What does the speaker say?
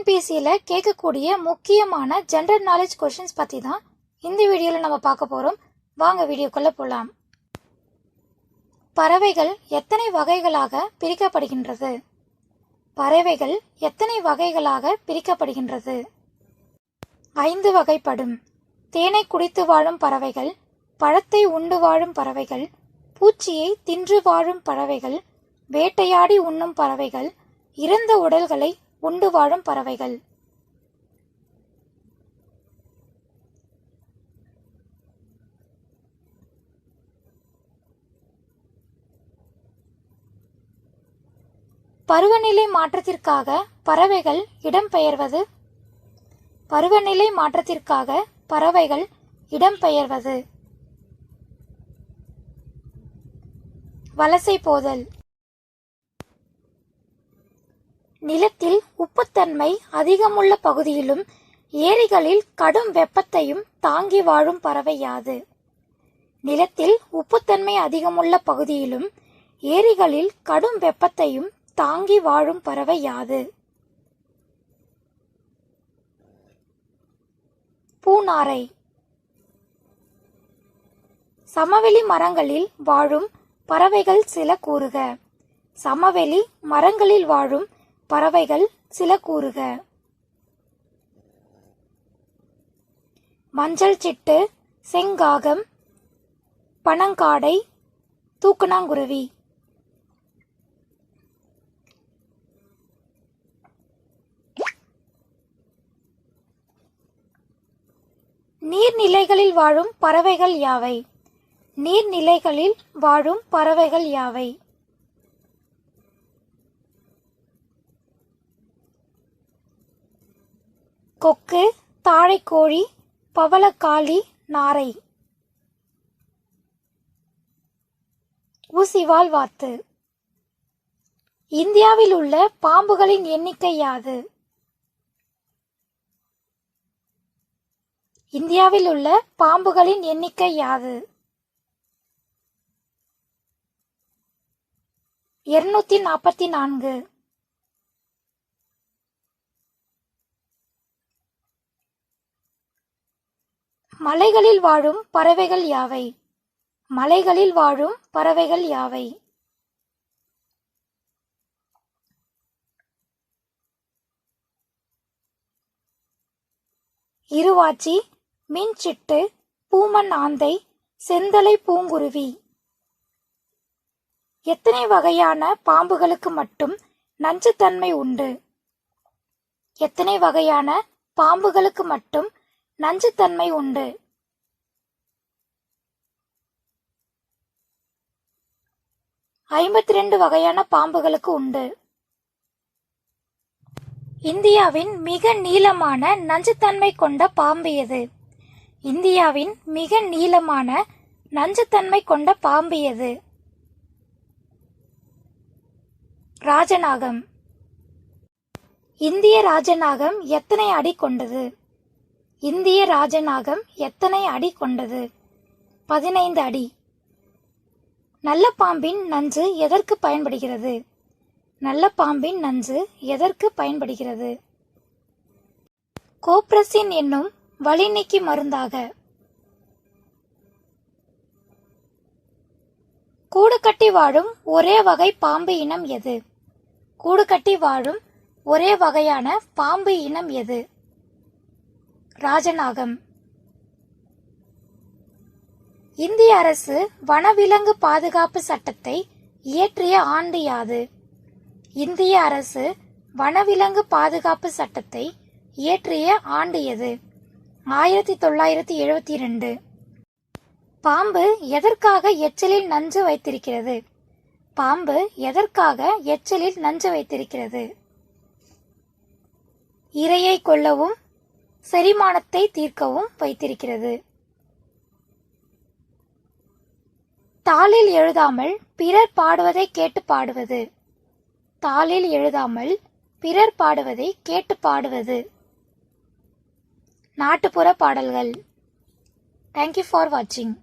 டிஎன்பிஎஸ்சியில் கேட்கக்கூடிய முக்கியமான general knowledge questions பற்றி தான் இந்த வீடியோவில் நம்ம பார்க்க போகிறோம் வாங்க வீடியோக்குள்ளே போகலாம் பறவைகள் எத்தனை வகைகளாக பிரிக்கப்படுகின்றது? பறவைகள் எத்தனை வகைகளாக பிரிக்கப்படுகின்றது? ஐந்து வகைப்படும். தேனை குடித்து வாழும் பறவைகள் பழத்தை உண்டு வாழும் பறவைகள் பூச்சியை தின்று வாழும் பறவைகள் வேட்டையாடி உண்ணும் பறவைகள் இறந்த உடல்களை உண்டு வாழும் பறவைகள். பருவநிலை மாற்றத்திற்காக பறவைகள் இடம்பெயர்வது பருவநிலை மாற்றத்திற்காக பறவைகள் இடம்பெயர்வது வலசை போதல். நிலத்தில் உப்புத்தன்மை அதிகமுள்ள பகுதியிலும் ஏரிகளில் கடும் வெப்பத்தையும் தாங்கி வாழும் பறவை யாது. நிலத்தில் உப்புத்தன்மை அதிகமுள்ள பகுதியிலும் ஏரிகளில் கடும் வெப்பத்தையும் தாங்கி வாழும் பறவை யாது. பூநாரை சமவெளி மரங்களில் வாழும் பறவைகள் சில கூறுக. சமவெளி மரங்களில் வாழும் பறவைகள் சில கூறுக. மஞ்சள் சிட்டு செங்காகம் பனங்காடை தூக்கணாங்குருவி நீர்நிலைகளில் வாழும் பறவைகள் யாவை? நீர்நிலைகளில் வாழும் பறவைகள் யாவை? கொக்கு தாழைக்கோழி பவளக்காளி நாரை. ஊசிவால் வாத்து. இந்தியாவில் உள்ள பாம்புகளின் எண்ணிக்கை யாது? இந்தியாவில் உள்ள பாம்புகளின் எண்ணிக்கை யாது? இருநூத்தி நாற்பத்தி நான்கு. மலைகளில் வாழும் பறவைகள் யாவை? மலைகளில் வாழும் பறவைகள் யாவை? இருவாச்சி மின்சிட்டு பூமன் ஆந்தை செந்தலை பூங்குருவி. எத்தனை வகையான பாம்புகளுக்கு மட்டும் நஞ்சுத்தன்மை உண்டு? எத்தனை வகையான பாம்புகளுக்கு மட்டும் நஞ்சுத்தன்மை உண்டு. ஐம்பத்தி ரெண்டு வகையான பாம்புகளுக்கு உண்டு. இந்தியாவின் மிக நீளமான நஞ்சுத்தன்மை கொண்ட பாம்பு எது? இந்தியாவின் மிக நீளமான நஞ்சுத்தன்மை கொண்ட பாம்பு எது? ராஜநாகம். இந்திய ராஜநாகம் எத்தனை அடி கொண்டது? இந்திய ராஜநாகம் எத்தனை அடி கொண்டது? பதினைந்து அடி. நல்ல பாம்பின் நஞ்சு எதற்கு பயன்படுகிறது? நல்ல பாம்பின் நஞ்சு எதற்கு பயன்படுகிறது? கோப்ரசின் என்னும் வழிநீக்கி மருந்தாக. கூடு கட்டி வாழும் ஒரே வகை பாம்பு இனம் எது? கூடு கட்டி வாழும் ஒரே வகையான பாம்பு இனம் எது? ராஜநாகம். இந்திய அரசு வனவிலங்கு பாதுகாப்பு சட்டத்தை இயற்றிய ஆண்டு யாது? இந்திய அரசு வனவிலங்கு பாதுகாப்பு சட்டத்தை இயற்றிய ஆண்டு எது? ஆயிரத்தி தொள்ளாயிரத்தி எழுபத்தி ரெண்டு பாம்பு எதற்காக எச்சலில் நஞ்சு வைத்திருக்கிறது? பாம்பு எதற்காக எச்சலில் நஞ்சு வைத்திருக்கிறது? இரையை கொல்லவும் செரிமானத்தை தீர்க்கவும் வைத்திருக்கிறது. தாளில் எழுதாமல் பிறர் பாடுவதை கேட்டு பாடுவது. தாளில் எழுதாமல் பிறர் பாடுவதை கேட்டு பாடுவது. நாட்டுப்புற பாடல்கள். தேங்க்யூ ஃபார் வாட்சிங்